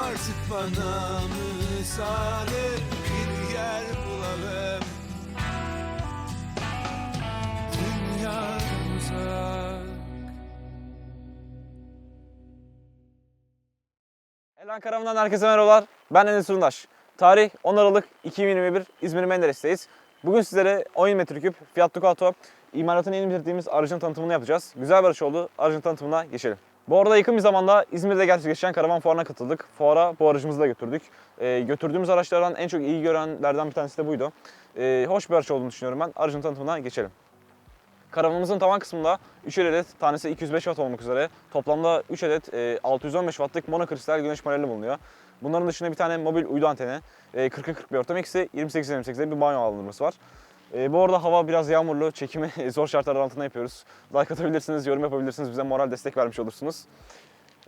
artık bana müsaade Bir yer bulalım Dünyadan uzak Elan Karaman'dan herkese merhabalar. Ben Enes Urundaş. Tarih 10 Aralık 2021 İzmir Menderes'teyiz. Bugün sizlere 10 metreküp Fiat Ducato imalatını yeni bitirdiğimiz aracın tanıtımını yapacağız. Güzel bir araç oldu. Aracın tanıtımına geçelim. Bu arada yakın bir zamanda İzmir'de gerçekleşen karavan fuarına katıldık. Fuara bu aracımızı da götürdük. Ee, götürdüğümüz araçlardan en çok iyi görenlerden bir tanesi de buydu. Ee, hoş bir araç olduğunu düşünüyorum ben. Aracın tanıtımına geçelim. Karavanımızın tavan kısmında 3 adet tanesi 205 watt olmak üzere toplamda 3 adet e, 615 wattlık monokristal güneş paneli bulunuyor. Bunların dışında bir tane mobil uydu anteni, e, 40'a 40 bir ortam eksi 28-28'de bir banyo havalandırması var. E, bu arada hava biraz yağmurlu, çekimi zor şartlar altında yapıyoruz. Like atabilirsiniz, yorum yapabilirsiniz, bize moral destek vermiş olursunuz.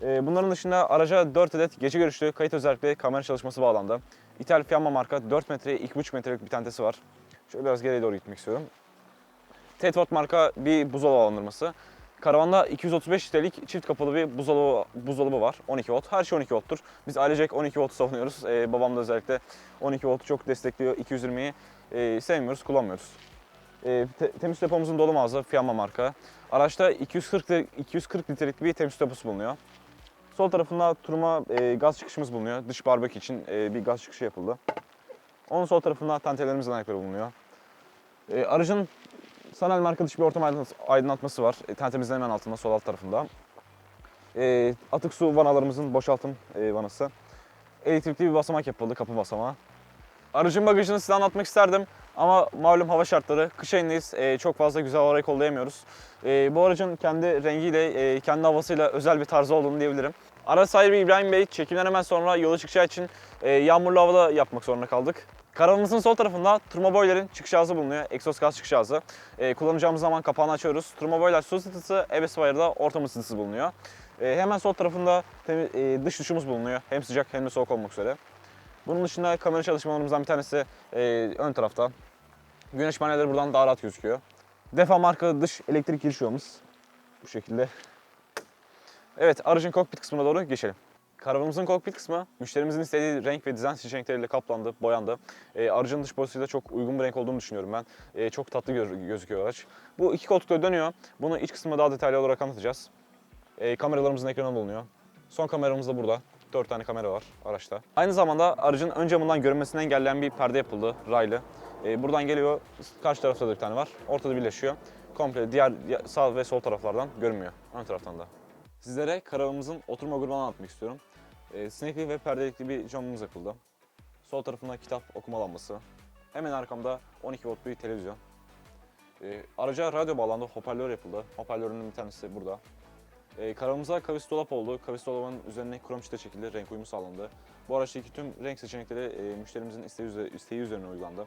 E, bunların dışında araca 4 adet gece görüşlü kayıt özellikle kamera çalışması bağlandı. İthal Fiamma marka 4 metreye 2,5 metrelik bir tentesi var. Şöyle biraz geriye doğru gitmek istiyorum. Tedford marka bir buzdolabı havalandırması. Karavanda 235 litrelik çift kapalı bir buzdolabı, buzdolabı var. 12 volt. Her şey 12 volttur. Biz ailecek 12 volt savunuyoruz. Ee, babam da özellikle 12 voltu çok destekliyor. 220'yi e, sevmiyoruz, kullanmıyoruz. Ee, te- temiz depomuzun dolu mağaza Fiamma marka. Araçta 240, litre- 240 litrelik bir temiz deposu bulunuyor. Sol tarafında turuma e, gaz çıkışımız bulunuyor. Dış barbekü için e, bir gaz çıkışı yapıldı. Onun sol tarafında tentelerimizin ayakları bulunuyor. E, aracın Sanel marka dışı bir ortam aydınlat- aydınlatması var. E, tentemizin hemen altında, sol alt tarafında. E, atık su vanalarımızın boşaltım e, vanası. Elektrikli bir basamak yapıldı, kapı basamağı. Aracın bagajını size anlatmak isterdim ama malum hava şartları, kış ayındayız, e, çok fazla güzel orayı kollayamıyoruz. E, bu aracın kendi rengiyle, e, kendi havasıyla özel bir tarzı olduğunu diyebilirim. Araç sahibi İbrahim Bey çekimden hemen sonra yola çıkacağı için e, yağmurlu havada yapmak zorunda kaldık. Karavanımızın sol tarafında turbo boiler'in çıkış ağzı bulunuyor. Egzoz gaz çıkış ağzı. E, kullanacağımız zaman kapağını açıyoruz. Turbo boiler su ısıtısı, EBS fire'da ortam ısıtısı bulunuyor. E, hemen sol tarafında temi- e, dış duşumuz bulunuyor. Hem sıcak hem de soğuk olmak üzere. Bunun dışında kamera çalışmalarımızdan bir tanesi e, ön tarafta. Güneş panelleri buradan daha rahat gözüküyor. Defa marka dış elektrik giriş. Bu şekilde. Evet aracın kokpit kısmına doğru geçelim. Karavanımızın kokpit kısmı müşterimizin istediği renk ve dizayn seçenekleriyle kaplandı, boyandı. E, aracın dış boyasıyla çok uygun bir renk olduğunu düşünüyorum ben. E, çok tatlı gö- gözüküyor araç. Bu iki koltukta dönüyor. Bunu iç kısmında daha detaylı olarak anlatacağız. E, kameralarımızın ekranı bulunuyor. Son kameramız da burada. 4 tane kamera var araçta. Aynı zamanda aracın ön camından görünmesini engelleyen bir perde yapıldı, raylı. E, buradan geliyor, karşı tarafta da bir tane var. Ortada birleşiyor. Komple diğer sağ ve sol taraflardan görünmüyor. Ön taraftan da. Sizlere karavanımızın oturma grubunu anlatmak istiyorum. E, sinekli ve perdelikli bir camımız yapıldı. Sol tarafında kitap okuma lambası. Hemen arkamda 12 volt bir televizyon. E, araca radyo bağlandı, hoparlör yapıldı. Hoparlörünün bir tanesi burada. E, karavanımıza kavis dolap oldu. Kavis dolabının üzerine krom çite çekildi, renk uyumu sağlandı. Bu araçtaki tüm renk seçenekleri e, müşterimizin isteği, üze- isteği üzerine uygulandı.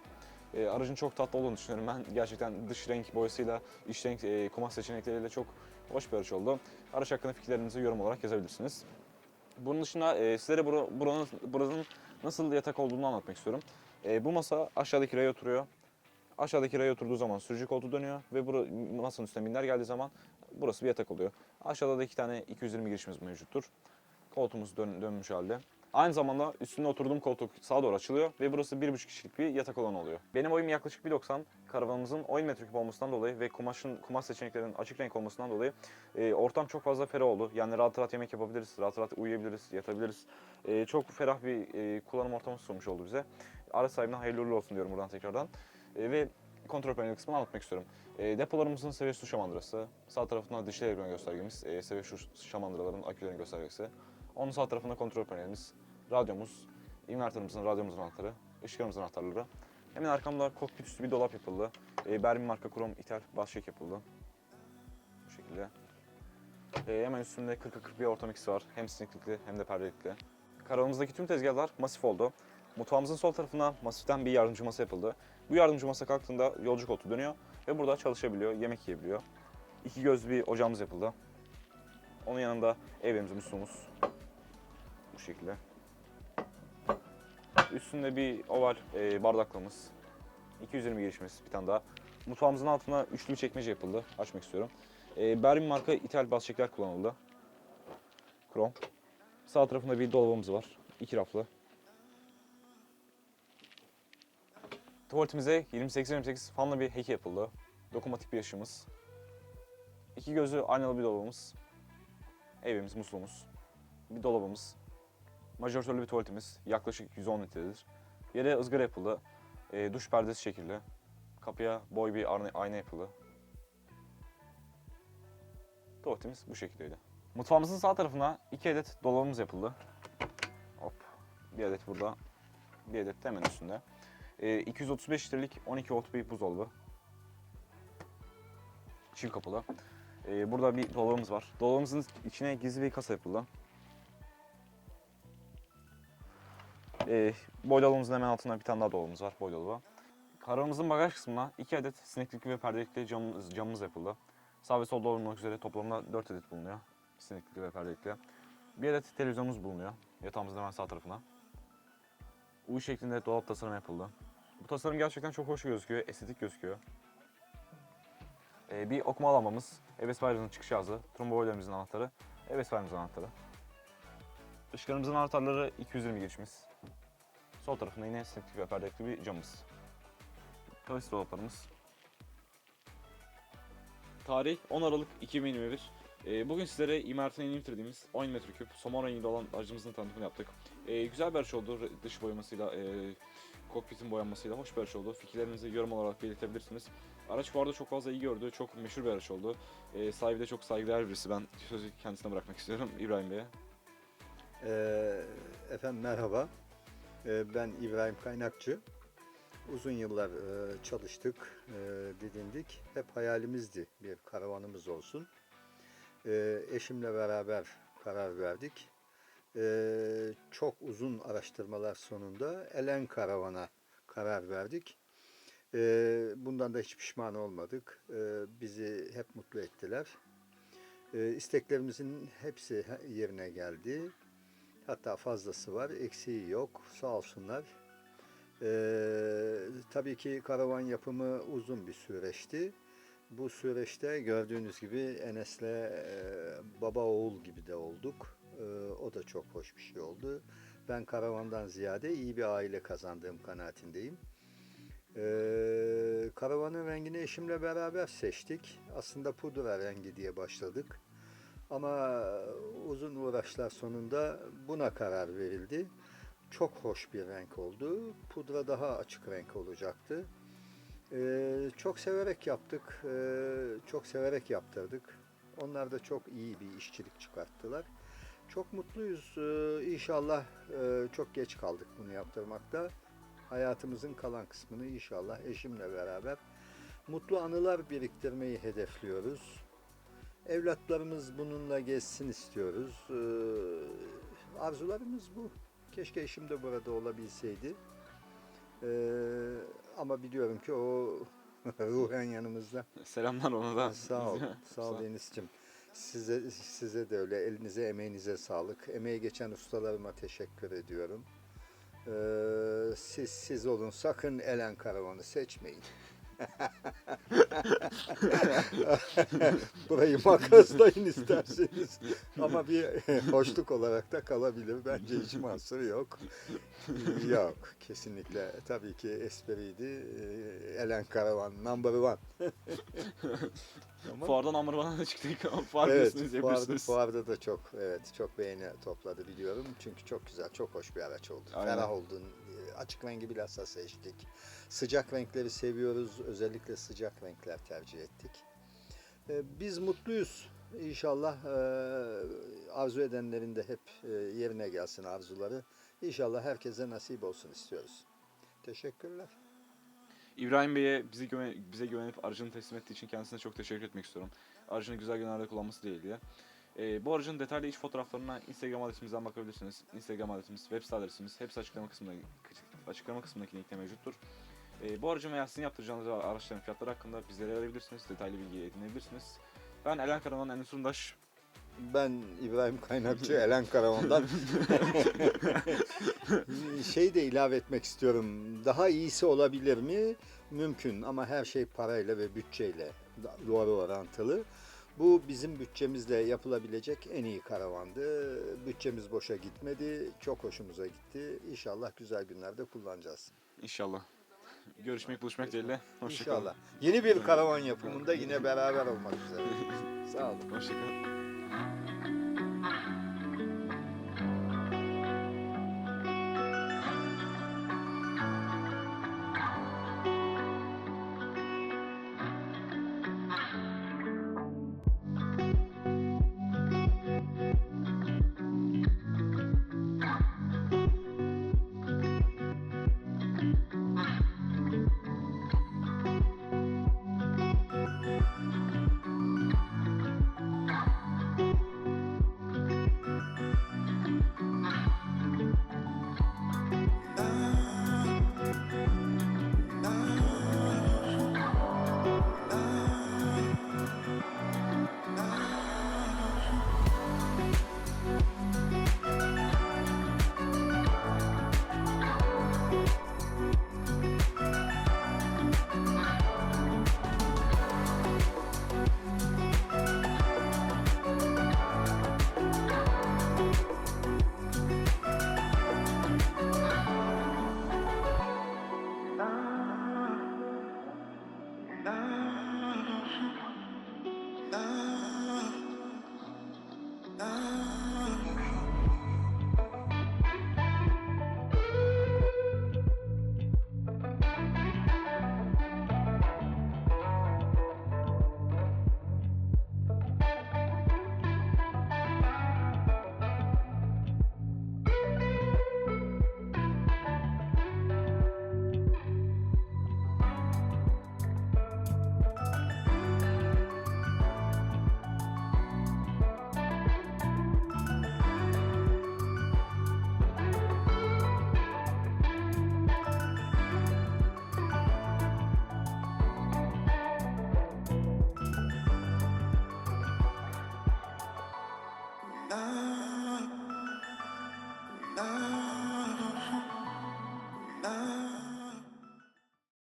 E, aracın çok tatlı olduğunu düşünüyorum. Ben gerçekten dış renk boyasıyla, iç renk e, kumaş seçenekleriyle çok hoş bir araç oldu. Araç hakkında fikirlerinizi yorum olarak yazabilirsiniz. Bunun dışında e, sizlere bura- buranın, buranın nasıl yatak olduğunu anlatmak istiyorum. E, bu masa aşağıdaki raya oturuyor. Aşağıdaki raya oturduğu zaman sürücü koltuğu dönüyor ve bura, masanın üstüne minder geldiği zaman burası bir yatak oluyor. Aşağıda da iki tane 220 girişimiz mevcuttur. Koltuğumuz dön- dönmüş halde. Aynı zamanda üstünde oturduğum koltuk sağa doğru açılıyor ve burası 1,5 kişilik bir yatak alanı oluyor. Benim boyum yaklaşık 1.90. Karavanımızın 10 metreküp olmasından dolayı ve kumaşın kumaş seçeneklerinin açık renk olmasından dolayı e, ortam çok fazla ferah oldu. Yani rahat rahat yemek yapabiliriz, rahat rahat uyuyabiliriz, yatabiliriz. E, çok ferah bir e, kullanım ortamı sunmuş oldu bize. Araç sahibine hayırlı olsun diyorum buradan tekrardan. E, ve kontrol paneli kısmını anlatmak istiyorum. E, depolarımızın seviye su şamandırası, sağ tarafında dişli evren göstergemiz, e, seviye su şamandıraların akülerin göstergesi. Onun sağ tarafında kontrol panelimiz, radyomuz, inverterimizin, radyomuzun anahtarı, ışıklarımızın anahtarları. Hemen arkamda kokpit üstü bir dolap yapıldı. E, Bermin marka krom ithal bahşek yapıldı. Bu şekilde. E, hemen üstünde 40'a 40 bir ortam ikisi var. Hem siniklikli hem de perdelikli. Karavanımızdaki tüm tezgahlar masif oldu. Mutfağımızın sol tarafına masiften bir yardımcı masa yapıldı. Bu yardımcı masa kalktığında yolcu koltuğu dönüyor ve burada çalışabiliyor, yemek yiyebiliyor. İki gözlü bir ocağımız yapıldı. Onun yanında evimiz, musluğumuz. Bu şekilde. Üstünde bir oval e, bardaklığımız. 220 girişimiz bir tane daha. Mutfağımızın altına üçlü bir çekmece yapıldı. Açmak istiyorum. E, Bermin marka ithal basçekler kullanıldı. Krom. Sağ tarafında bir dolabımız var. İki raflı. Tuvaletimize 28-28 fanlı bir heki yapıldı. Dokunmatik bir ışığımız. İki gözlü aynalı bir dolabımız. Evimiz, musluğumuz. Bir dolabımız. Majoratörlü bir tuvaletimiz. Yaklaşık 110 litredir. Yere ızgara yapıldı. E, duş perdesi şekilde. Kapıya boy bir ayna yapıldı. Tuvaletimiz bu şekildeydi. Mutfağımızın sağ tarafına iki adet dolabımız yapıldı. Hop. Bir adet burada. Bir adet de hemen üstünde. E, 235 litrelik 12 volt bir buzdolabı. Çift kapılı. E, burada bir dolabımız var. Dolabımızın içine gizli bir kasa yapıldı. E, boy dolabımızın hemen altında bir tane daha dolabımız var. Boy dolabı. Karavanımızın bagaj kısmına iki adet sineklikli ve perdelikli camımız, camımız yapıldı. Sağ ve sol dolabı olmak üzere toplamda 4 adet bulunuyor. Sineklikli ve perdelikli. Bir adet televizyonumuz bulunuyor. Yatağımızın hemen sağ tarafına. U şeklinde dolap tasarımı yapıldı. Bu tasarım gerçekten çok hoş gözüküyor, estetik gözüküyor. Ee, bir okuma lambamız, EBS bayrağımızın çıkış cihazı, tromboylarımızın anahtarı, EBS bayrağımızın anahtarı. Işıklarımızın anahtarları 220 girişimiz. Sol tarafında yine sineklik ve perdelikli bir camımız. Kavis dolaplarımız. Tarih 10 Aralık 2021. Ee, bugün sizlere imaretine yeni bitirdiğimiz 10 metreküp somon renginde olan aracımızın tanıtımını yaptık. Ee, güzel bir araç oldu dış boyamasıyla, e, kokpitin boyanmasıyla hoş bir araç oldu. Fikirlerinizi yorum olarak belirtebilirsiniz. Araç bu arada çok fazla iyi gördü, çok meşhur bir araç oldu. Ee, sahibi de çok saygıdeğer birisi. Ben sözü kendisine bırakmak istiyorum İbrahim Bey'e. Ee, efendim merhaba. Ee, ben İbrahim Kaynakçı. Uzun yıllar e, çalıştık, e, didindik. Hep hayalimizdi bir karavanımız olsun. Ee, eşimle beraber karar verdik. Ee, çok uzun araştırmalar sonunda Elen Karavan'a karar verdik. Ee, bundan da hiç pişman olmadık. Ee, bizi hep mutlu ettiler. Ee, isteklerimizin hepsi he- yerine geldi. Hatta fazlası var, eksiği yok. Sağ olsunlar. Ee, tabii ki karavan yapımı uzun bir süreçti. Bu süreçte gördüğünüz gibi Enes'le e, baba oğul gibi de olduk. Ee, o da çok hoş bir şey oldu. Ben karavandan ziyade iyi bir aile kazandığım kanaatindeyim. Ee, karavanın rengini eşimle beraber seçtik. Aslında pudra rengi diye başladık. Ama uzun uğraşlar sonunda buna karar verildi. Çok hoş bir renk oldu. Pudra daha açık renk olacaktı. Ee, çok severek yaptık. Ee, çok severek yaptırdık. Onlar da çok iyi bir işçilik çıkarttılar. Çok mutluyuz. Ee, inşallah e, çok geç kaldık bunu yaptırmakta. Hayatımızın kalan kısmını inşallah eşimle beraber mutlu anılar biriktirmeyi hedefliyoruz. Evlatlarımız bununla gezsin istiyoruz. Ee, arzularımız bu. Keşke eşim de burada olabilseydi. Ee, ama biliyorum ki o ruhen yanımızda. Selamlar ona da. Sağ ol, sağ ol Enis'cim. Size, size de öyle. Elinize, emeğinize sağlık. Emeği geçen ustalarıma teşekkür ediyorum. Ee, siz siz olun. Sakın Elen Karavan'ı seçmeyin. Burayı makaslayın isterseniz. Ama bir hoşluk olarak da kalabilir. Bence hiç mahsur yok. yok. Kesinlikle. Tabii ki espriydi. Ee, Elen Karavan number one. Ama- Fuardan number one'a çıktık. Fuar evet, fuarda, yapıyorsunuz. fuarda da çok evet çok beğeni topladı biliyorum. Çünkü çok güzel, çok hoş bir araç oldu. Aynen. Ferah oldun. e, Açık rengi bilhassa seçtik. Sıcak renkleri seviyoruz. Özellikle sıcak renkler tercih ettik. E, Biz mutluyuz. İnşallah e, arzu edenlerin de hep e, yerine gelsin arzuları. İnşallah herkese nasip olsun istiyoruz. Teşekkürler. İbrahim Bey'e bizi güven, bize güvenip aracını teslim ettiği için kendisine çok teşekkür etmek istiyorum. Aracını güzel günlerde kullanması dileğiyle. Ee, bu aracın detaylı iç fotoğraflarına Instagram adresimizden bakabilirsiniz. Instagram adresimiz, web site adresimiz hepsi açıklama kısmında açıklama kısmındaki linkte mevcuttur. Ee, bu aracın veya sizin yaptıracağınız araçların fiyatları hakkında bizleri arayabilirsiniz. Detaylı bilgi edinebilirsiniz. Ben Elen Karaman Enes Urundaş. Ben İbrahim Kaynakçı Elen Karavan'dan şey de ilave etmek istiyorum. Daha iyisi olabilir mi? Mümkün ama her şey parayla ve bütçeyle doğru orantılı. Bu bizim bütçemizle yapılabilecek en iyi karavandı. Bütçemiz boşa gitmedi. Çok hoşumuza gitti. İnşallah güzel günlerde kullanacağız. İnşallah. Görüşmek, buluşmak dileğiyle. Hoşçakalın. İnşallah. Yeni bir karavan yapımında yine beraber olmak üzere. Sağ olun. Hoşçakalın. Bye.